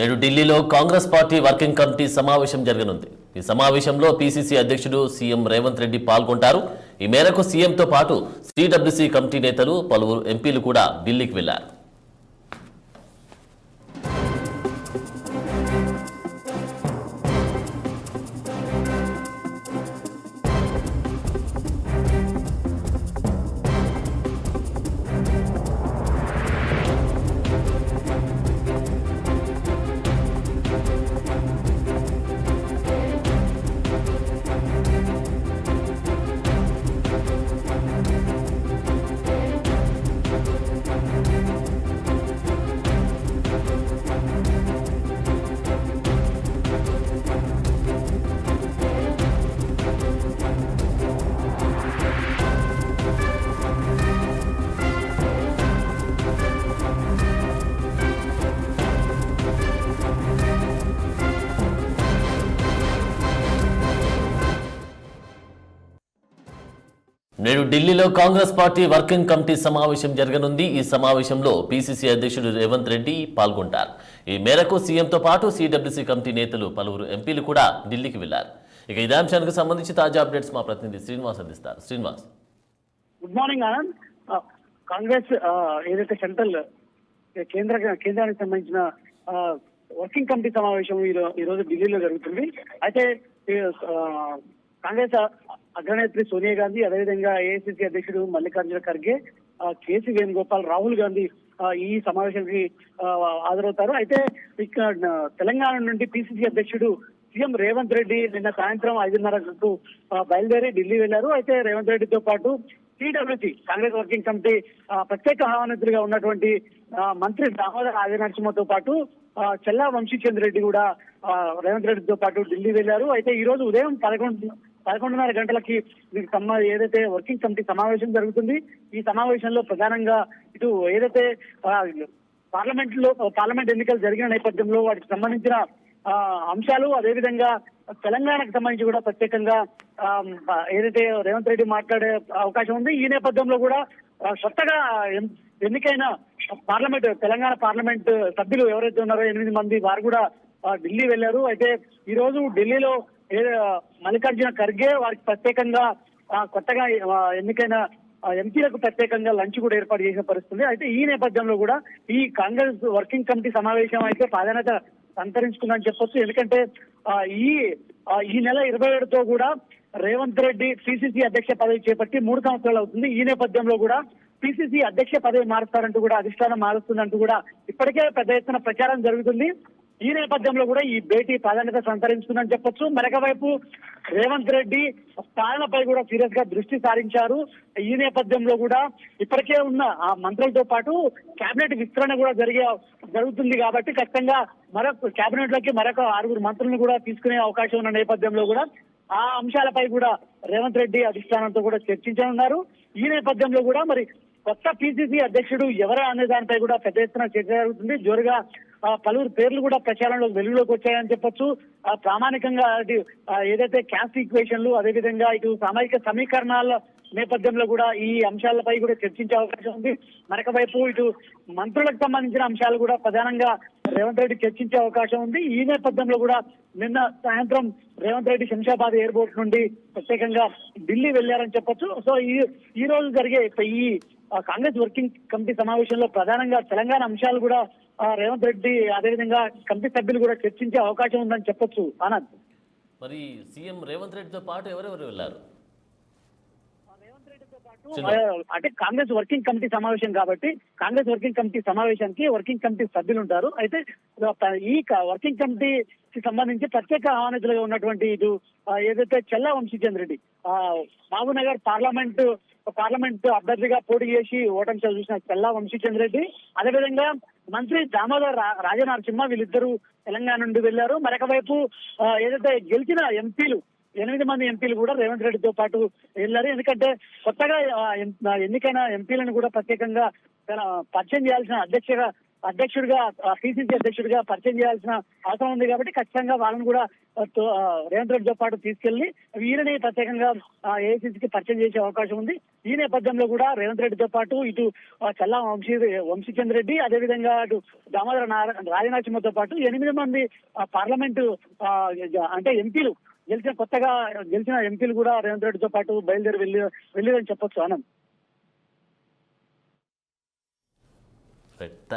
నేడు ఢిల్లీలో Congress party working committee సమావేశం జరగనుంది. ఈ సమావేశంలో పీసీసీ అధ్యక్షుడు సీఎం రేవంత్ రెడ్డి పాల్గొంటారు. ఈ మేరకు సీఎంతో పాటు సిడబ్ల్యూసీ కమిటీ నేతలు పలువురు ఎంపీలు కూడా ఢిల్లీకి వెళ్ళారు. నేడు ఢిల్లీలో కాంగ్రెస్ పార్టీ వర్కింగ్ కమిటీ సమావేశం జరగనుంది. ఈ సమావేశంలో పీసీసీ అధ్యక్షుడు రేవంత్ రెడ్డి పాల్గొంటారు. ఈ మేరకు సీఎంతో పాటు సిడబ్ల్యూసీ కమిటీ నేతలు పలువురు ఎంపీలు కూడా ఢిల్లీకి వెళ్ళారు. ఇక ఇదే అంశానికి సంబంధించి తాజా అప్డేట్స్ మా ప్రతినిధి శ్రీనివాస్ అందిస్తారు. శ్రీనివాస్. గుడ్ మార్నింగ్ ఆనంద్ కాంగ్రెస్ ఏదైతే సెంట్రల్ కేంద్ర కేంద్రానికి సంబంధించిన వర్కింగ్ కమిటీ సమావేశం ఈ ఈ రోజు ఢిల్లీలో జరుగుతుంది. అయితే కాంగ్రెస్ అగ్రనేత్రి సోనియా గాంధీ అదేవిధంగా ఏఐసిసి అధ్యక్షుడు మల్లికార్జున ఖర్గే కేసీ వేణుగోపాల్ రాహుల్ గాంధీ ఈ సమావేశానికి హాజరవుతారు. అయితే ఇక్కడ తెలంగాణ నుండి పిసిసి అధ్యక్షుడు సీఎం రేవంత్ రెడ్డి నిన్న సాయంత్రం ఐదున్నరకు బయలుదేరి ఢిల్లీ వెళ్ళారు అయితే రేవంత్ రెడ్డితో పాటు సిడబ్ల్యూసీ కాంగ్రెస్ వర్కింగ్ కమిటీ ప్రత్యేక ఆహ్వానితులుగా ఉన్నటువంటి మంత్రి దామోదర్ రాజనరసింహతో పాటు చెల్లా వంశీచంద్ర రెడ్డి కూడా రేవంత్ రెడ్డితో పాటు ఢిల్లీ వెళ్ళారు అయితే ఈ రోజు ఉదయం పదకొండు పదకొండున్నర గంటలకి ఏదైతే వర్కింగ్ కమిటీ సమావేశం జరుగుతుంది ఈ సమావేశంలో ప్రధానంగా ఇటు ఏదైతే పార్లమెంట్లో పార్లమెంట్ ఎన్నికలు జరిగిన నేపథ్యంలో వాటికి సంబంధించిన ఆ, అంశాలు అదేవిధంగా తెలంగాణకు సంబంధించి కూడా ప్రత్యేకంగా ఏదైతే రేవంత్ రెడ్డి మాట్లాడే అవకాశం ఉంది ఈ నేపథ్యంలో కూడా కొత్తగా ఎన్నికైన పార్లమెంట్ తెలంగాణ పార్లమెంట్ సభ్యులు ఎవరైతే ఉన్నారో ఎనిమిది మంది వారు కూడా ఢిల్లీ వెళ్ళారు అయితే ఈ రోజు ఢిల్లీలో మల్లికార్జున ఖర్గే వారికి ప్రత్యేకంగా కొత్తగా ఎన్నికైన ఎంపీలకు ప్రత్యేకంగా లంచ్ కూడా ఏర్పాటు చేసిన పరిస్థితి అయితే ఈ నేపథ్యంలో కూడా ఈ కాంగ్రెస్ వర్కింగ్ కమిటీ సమావేశం అయితే ప్రాధాన్యత సంతరించుకుందని చెప్పొచ్చు. ఎందుకంటే ఈ ఈ నెల ఇరవై ఏడుతో కూడా రేవంత్ రెడ్డి పిసిసి అధ్యక్ష పదవి చేపట్టి మూడు సంవత్సరాలు అవుతుంది. ఈ నేపథ్యంలో కూడా పిసిసి అధ్యక్ష పదవి మారుస్తారంటూ కూడా అధిష్టానం మారుస్తుందంటూ కూడా ఇప్పటికే పెద్ద ఎత్తున ప్రచారం జరుగుతుంది. ఈ నేపథ్యంలో కూడా ఈ భేటీ ప్రాధాన్యత సంతరించుకుందని చెప్పొచ్చు. మరొక వైపు రేవంత్ రెడ్డి పాలనపై కూడా సీరియస్గా దృష్టి సారించారు. ఈ నేపథ్యంలో కూడా ఇప్పటికే ఉన్న ఆ మంత్రులతో పాటు కేబినెట్ విస్తరణ కూడా జరిగే జరుగుతుంది కాబట్టి ఖచ్చితంగా మరొక కేబినెట్లోకి మరొక ఆరుగురు మంత్రులను కూడా తీసుకునే అవకాశం ఉన్న నేపథ్యంలో కూడా ఆ అంశాలపై కూడా రేవంత్ రెడ్డి అధిష్టానంతో కూడా చర్చించనున్నారు. ఈ నేపథ్యంలో కూడా మరి కొత్త పిసిసి అధ్యక్షుడు ఎవరా అనే దానిపై కూడా పెద్ద ఎత్తున చర్చ జరుగుతుంది. జోరుగా పలువురు పేర్లు కూడా ప్రచారంలో వెలుగులోకి వచ్చాయని చెప్పొచ్చు. ఆ, ప్రామాణికంగా ఏదైతే క్యాస్ట్ ఈక్వేషన్లు అదేవిధంగా ఇటు సామాజిక సమీకరణాల నేపథ్యంలో కూడా ఈ అంశాలపై కూడా చర్చించే అవకాశం ఉంది. మరొక వైపు ఇటు మంత్రులకు సంబంధించిన అంశాలు కూడా ప్రధానంగా రేవంత్ రెడ్డి చర్చించే అవకాశం ఉంది. ఈ నేపథ్యంలో కూడా నిన్న సాయంత్రం రేవంత్ రెడ్డి శంషాబాద్ ఎయిర్పోర్ట్ నుండి ప్రత్యేకంగా ఢిల్లీ వెళ్ళారని చెప్పొచ్చు. సో ఈ ఈ రోజు జరిగే ఈ కాంగ్రెస్ వర్కింగ్ కమిటీ సమావేశంలో ప్రధానంగా తెలంగాణ అంశాలు కూడా రేవంత్ రెడ్డి అదేవిధంగా కమిటీ సభ్యులు కూడా చర్చించే అవకాశం ఉందని చెప్పొచ్చు. ఆనంద్. మరి సీఎం రేవంత్ రెడ్డితో పాటు ఎవరెవరు వెళ్ళారు? అంటే కాంగ్రెస్ వర్కింగ్ కమిటీ సమావేశం కాబట్టి కాంగ్రెస్ వర్కింగ్ కమిటీ సమావేశానికి వర్కింగ్ కమిటీ సభ్యులు ఉంటారు. అయితే ఈ క- వర్కింగ్ కమిటీకి సంబంధించి ప్రత్యేక ఆహ్వానితులుగా ఉన్నటువంటి ఇటు ఆ, ఏదైతే చెల్లా వంశీచంద్ర రెడ్డి ఆ, మహబూబ్నగర్ పార్లమెంట్ పార్లమెంట్ అభ్యర్థిగా పోటీ చేసి ఓటమి చూసిన చెల్లా వంశీచంద్ర రెడ్డి అదేవిధంగా మంత్రి దామోదర్ రాజనరసింహ వీళ్ళిద్దరూ తెలంగాణ నుండి వెళ్ళారు మరొక వైపు ఏదైతే గెలిచిన ఎంపీలు ఎనిమిది మంది ఎంపీలు కూడా రేవంత్ రెడ్డితో పాటు వెళ్ళారు. ఎందుకంటే కొత్తగా ఎన్నికైన ఎంపీలను కూడా ప్రత్యేకంగా పరిచయం చేయాల్సిన అధ్యక్షగా అధ్యక్షుడిగా పిసిసి అధ్యక్షుడిగా పరిచయం చేయాల్సిన అవసరం ఉంది కాబట్టి ఖచ్చితంగా వాళ్ళని కూడా తో- రేవంత్ రెడ్డితో పాటు తీసుకెళ్ళి ఈయనని ప్రత్యేకంగా ఏఐసిసికి పరిచయం చేసే అవకాశం ఉంది. ఈ నేపథ్యంలో కూడా రేవంత్ రెడ్డితో పాటు ఇటు చల్లా వంశీ వంశీచంద్ర రెడ్డి అదేవిధంగా అటు దామోదర నారా- రాజనరసింహతో పాటు ఎనిమిది మంది పార్లమెంటు అంటే ఎంపీలు గెలిచిన కొత్తగా గెలిచిన ఎంపీలు కూడా రేవంత్ రెడ్డితో పాటు బయలుదేరి వెళ్ళి వెళ్ళిరని చెప్పొచ్చు ఆనంద్.